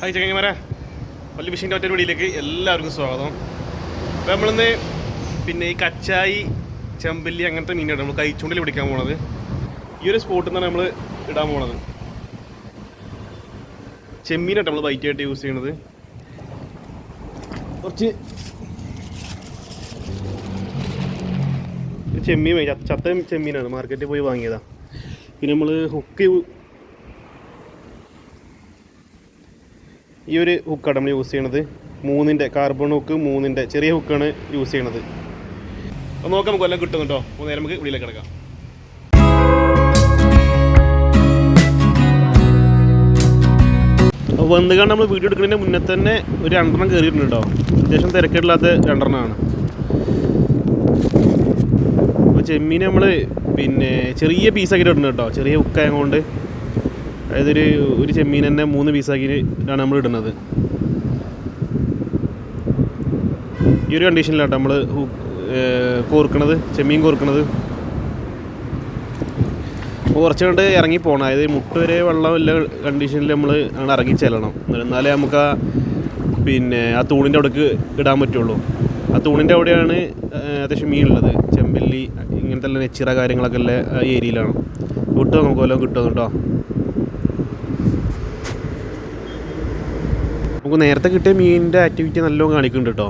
Hi ചങ്ങന്മാരെ പള്ളി ഫിഷിന്റെ ഒറ്റ വീടിയിലേക്ക് എല്ലാവർക്കും സ്വാഗതം. അപ്പോൾ നമ്മളിന്ന് പിന്നെ ഈ കച്ചായി ചെമ്പല്ലി അങ്ങനത്തെ മീനാണ് നമ്മൾ കൈച്ചുണ്ടിൽ പിടിക്കാൻ പോണത്. ഈ ഒരു സ്പോട്ടിൽ നിന്നാണ് നമ്മൾ ഇടാൻ പോണത്. ചെമ്മീനായിട്ട് നമ്മൾ ബൈറ്റായിട്ട് യൂസ് ചെയ്യണത്. കുറച്ച് ചെമ്മീൻ ചത്ത ചെമ്മീനാണ്. മാർക്കറ്റിൽ പോയി വാങ്ങിയതാണ് പിന്നെ നമ്മൾ ഹുക്ക് ഈ ഒരു ഹുക്കാണ് നമ്മൾ യൂസ് ചെയ്യണത്. മൂന്നിന്റെ കാർബൺ ഹുക്ക് മൂന്നിന്റെ ചെറിയ ഹുക്കാണ് യൂസ് ചെയ്യണത്. അപ്പോൾ നോക്കാം നമുക്ക് എല്ലാം കിട്ടുന്നുണ്ടോ അപ്പോൾ നേരം നമുക്ക് ഉള്ളിലേക്ക് കിടക്കാം. അപ്പോൾ കാണാൻ നമ്മൾ വീഡിയോ എടുക്കുന്നതിന് മുന്നേ തന്നെ ഒരു രണ്ടെണ്ണം കയറിയിട്ടുണ്ട് കേട്ടോ. അത്യാവശ്യം തിരക്കില്ലാത്ത രണ്ടെണ്ണമാണ് അപ്പോൾ ചെമ്മീൻ നമ്മൾ പിന്നെ ചെറിയ പീസാക്കിയിട്ട് ഇടുന്നത് കേട്ടോ. ചെറിയ ഉക്കായ കൊണ്ട് അതായത് ഒരു ഒരു ചെമ്മീൻ തന്നെ മൂന്ന് പീസാക്കിയിട്ടാണ് നമ്മൾ ഇടുന്നത്. ഈ ഒരു കണ്ടീഷനിലാട്ടോ നമ്മൾ കോർക്കണത് ചെമ്മീൻ കോർക്കണത്. അപ്പോൾ കുറച്ച് കണ്ട് ഇറങ്ങി പോകണം അതായത് മുട്ട വരെ വെള്ളമില്ല കണ്ടീഷനിൽ നമ്മൾ അങ്ങനെ ഇറങ്ങി ചെല്ലണം. എന്നാലേ നമുക്ക് ആ പിന്നെ ആ തൂണിന്റെ അവിടേക്ക് ഇടാൻ പറ്റുള്ളൂ. ആ തൂണിന്റെ അവിടെയാണ് അത്യാവശ്യം മീനുള്ളത് ചെമ്പല്ലി ഇങ്ങനത്തെ നെച്ചിറ കാര്യങ്ങളൊക്കെ ഉള്ള ഏരിയയിലാണ്. വിട്ടോ നമുക്ക് വല്ലതും കിട്ടുമോ കേട്ടോ നമുക്ക് നേരത്തെ കിട്ടിയ മീനിന്റെ ആക്ടിവിറ്റി നല്ലോണം കാണിക്കുന്നുണ്ട് കേട്ടോ.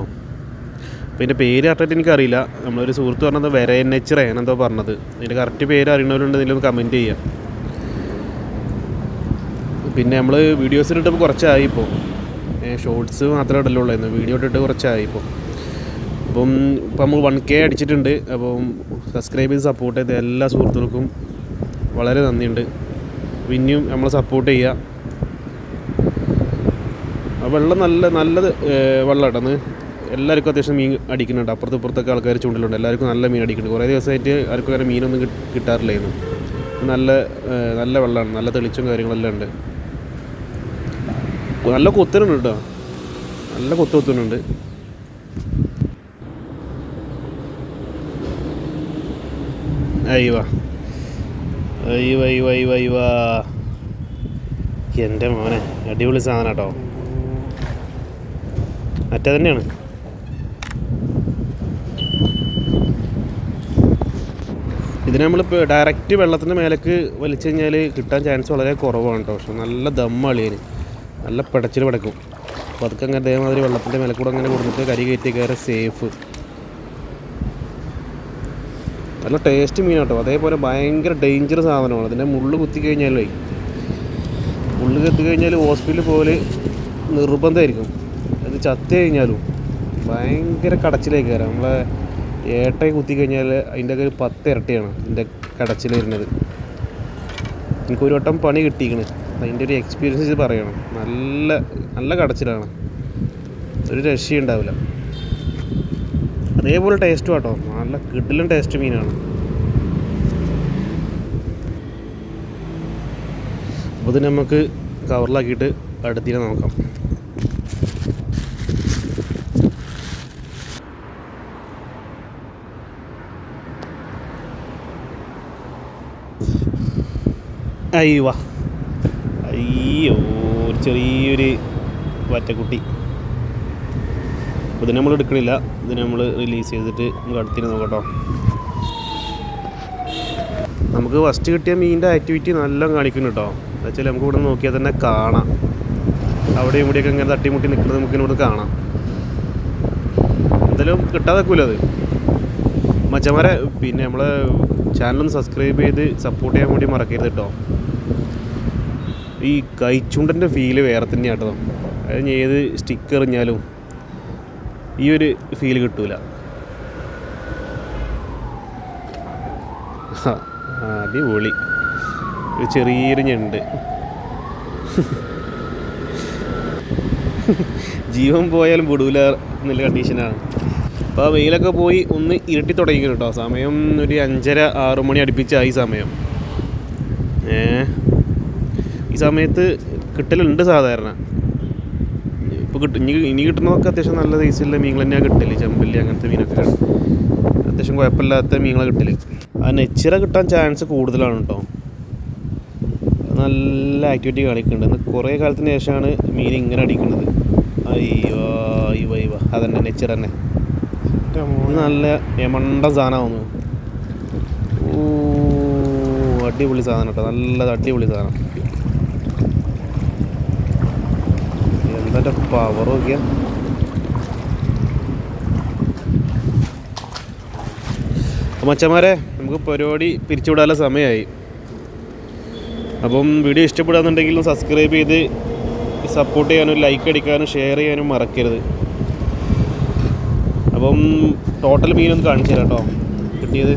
അപ്പോൾ ഇതിന്റെ പേര് കറക്റ്റായിട്ട് എനിക്കറിയില്ല. നമ്മളൊരു സുഹൃത്ത് പറഞ്ഞത് എച്ച് എന്തോ പറഞ്ഞത്. ഇതിന്റെ കറക്റ്റ് പേര് അറിയണവരുണ്ട് ഇതിലൊന്ന് കമന്റ് ചെയ്യാം. പിന്നെ നമ്മൾ വീഡിയോസ് ഇട്ടിട്ട് കുറച്ചായി ഇപ്പോൾ ഷോർട്സ് മാത്രമേ ഇടലുള്ളായിരുന്നു വീഡിയോ ഇട്ടിട്ട് കുറച്ചായി ഇപ്പോൾ അപ്പം ഇപ്പം നമ്മൾ വൺ കെ അടിച്ചിട്ടുണ്ട്. അപ്പം സബ്സ്ക്രൈബ് ചെയ്ത് സപ്പോർട്ട് ചെയ്ത എല്ലാ സുഹൃത്തുക്കൾക്കും വളരെ നന്ദിയുണ്ട്. പിന്നെയും നമ്മളെ സപ്പോർട്ട് ചെയ്യുക. വെള്ളം നല്ല നല്ലത് വെള്ളം ഇടന്ന് എല്ലാവർക്കും അത്യാവശ്യം മീൻ അടിക്കുന്നുണ്ട്. അപ്പുറത്ത് ഇപ്പുറത്തൊക്കെ ആൾക്കാർ ചൂണ്ടിലുണ്ട്. എല്ലാവർക്കും നല്ല മീൻ അടിക്കുന്നുണ്ട്. കുറേ ദിവസമായിട്ട് ആർക്കും അങ്ങനെ മീനൊന്നും കിട്ടാറില്ല കിട്ടാറില്ലായിരുന്നു. നല്ല നല്ല വെള്ളമാണ് നല്ല തെളിച്ചും കാര്യങ്ങളെല്ലാം ഉണ്ട്. നല്ല കൊത്തനുണ്ട് കേട്ടോ. നല്ല കൊത്തു കൊത്തുന്നുണ്ട്. അയ്യോ അയ്യോ അയ്യോ അയ്യോ എന്റെ മോനെ അടിപൊളി സാധനം കേട്ടോ. മറ്റേ തന്നെയാണ്. ഇതിനെ നമ്മൾ ഡയറക്റ്റ് വെള്ളത്തിന്റെ മേലേക്ക് വലിച്ചു കഴിഞ്ഞാൽ കിട്ടാൻ ചാൻസ് വളരെ കുറവാണ് കേട്ടോ പക്ഷെ നല്ല ദമ്മളിയന് നല്ല പിടച്ചിൽ പിടക്കും. അപ്പോൾ അതൊക്കെ അങ്ങനെ അതേമാതിരി വെള്ളത്തിന്റെ മേലെ കൂടെ അങ്ങനെ കൊടുത്തിട്ട് കരി കയറ്റി കയറി സേഫ് നല്ല ടേസ്റ്റ് മീൻ കേട്ടോ അതേപോലെ ഭയങ്കര ഡേഞ്ചർ സാധനമാണ്. അതിന്റെ മുള്ളു കുത്തി കഴിഞ്ഞാലേ മുള്ള് കുത്തി കഴിഞ്ഞാൽ ഹോസ്പിറ്റലിൽ പോലെ നിർബന്ധമായിരിക്കും. അത് ചത്തു കഴിഞ്ഞാലും ഭയങ്കര കടച്ചിലേക്ക് കയറാം. നമ്മളെ ഏട്ടയെ കുത്തി കഴിഞ്ഞാൽ അതിന്റെ ഒക്കെ ഒരു പത്ത് ഇരട്ടിയാണ് ഇതിന്റെ കടച്ചിൽ വരുന്നത്. എനിക്കൊരു വട്ടം പണി കിട്ടിയിരിക്കണ്. അതിന്റെ ഒരു എക്സ്പീരിയൻസ് ഇത് പറയണം. നല്ല നല്ല കടച്ചിലാണ്. ഒരു രക്ഷയുണ്ടാവില്ല അതേപോലെ ടേസ്റ്റും കേട്ടോ നല്ല കിടിലും ടേസ്റ്റ് മീനാണ്. അപ്പോൾ ഇത് നമുക്ക് കവറിലാക്കിയിട്ട് അടുത്തിനെ നോക്കാം. അയ്യോ അയ്യോ ഒരു ചെറിയൊരു വറ്റക്കുട്ടി. അപ്പോൾ ഇതിനെ നമ്മൾ എടുക്കണില്ല. ഇതിനെ നമ്മൾ റിലീസ് ചെയ്തിട്ട് നമുക്ക് അടുത്തിന് നോക്കട്ടോ നമുക്ക് ഫസ്റ്റ് കിട്ടിയ മീനിന്റെ ആക്ടിവിറ്റി നല്ല കാണിക്കുന്നു കേട്ടോ. എന്ന് വെച്ചാൽ നമുക്ക് ഇവിടെ നോക്കിയാൽ തന്നെ കാണാം. അവിടെയും ഇവിടെയൊക്കെ ഇങ്ങനെ തട്ടിമുട്ടി നിൽക്കുന്നത് നമുക്ക് ഇവിടെ കാണാം. എന്തായാലും കിട്ടാതെ അത്. മച്ചന്മാരെ പിന്നെ നമ്മളെ ചാനലൊന്ന് സബ്സ്ക്രൈബ് ചെയ്ത് സപ്പോർട്ട് ചെയ്യാൻ വേണ്ടി മറക്കരുത് കേട്ടോ. ഈ കൈച്ചുണ്ടന്റെ ഫീൽ വേറെ തന്നെയാണ് കേട്ടോ അതിന് ഏത് സ്റ്റിക്ക് എറിഞ്ഞാലും ഈ ഒരു ഫീൽ കിട്ടൂല. അടിപൊളി. ഒരു ചെറിയൊരു ഞണ്ട്. ജീവൻ പോയാലും വിടൂല എന്നുള്ള കണ്ടീഷനാണ് അപ്പോൾ ആ വെയിലൊക്കെ പോയി ഒന്ന് ഇരുട്ടി തുടങ്ങിക്കണം കേട്ടോ സമയം ഒരു അഞ്ചര ആറ് മണി അടുപ്പിച്ചായി സമയം. ഏ? ഈ സമയത്ത് കിട്ടലുണ്ട് സാധാരണ. ഇപ്പോൾ കിട്ടും ഇനി ഇനി കിട്ടുന്നതൊക്കെ അത്യാവശ്യം നല്ല സൈസുള്ള മീനുകൾ തന്നെയാണ് കിട്ടൽ. ചെമ്പല്ലി അങ്ങനത്തെ മീനൊക്കെ അത്യാവശ്യം കുഴപ്പമില്ലാത്ത മീനുകളെ കിട്ടൽ. ആ നെച്ചിറ കിട്ടാൻ ചാൻസ് കൂടുതലാണ് കേട്ടോ നല്ല ആക്ടിവിറ്റി കാണിക്കുന്നുണ്ട്. കുറേ കാലത്തിന് ശേഷമാണ് മീൻ ഇങ്ങനെ അടിക്കുന്നത്. അയ്യോ അയ്യോ അയ്യോ. അതന്നെ നെച്ചിറ തന്നെ. നല്ല എമണ്ട സാധനമാവുന്നു. ഓ അടിപൊളി സാധനം കേട്ടോ നല്ലത് അടിപൊളി സാധനം. എന്താ പവർ നോക്കിയ മച്ചന്മാരെ നമുക്ക് പരിപാടി പിരിച്ചുവിടാനുള്ള സമയമായി. അപ്പം വീഡിയോ ഇഷ്ടപ്പെടാന്നുണ്ടെങ്കിൽ സബ്സ്ക്രൈബ് ചെയ്ത് സപ്പോർട്ട് ചെയ്യാനും ലൈക്ക് അടിക്കാനും ഷെയർ ചെയ്യാനും മറക്കരുത്. അപ്പം ടോട്ടൽ മീനൊന്ന് കാണിച്ചു തരാം കേട്ടോ. കിട്ടിയത്.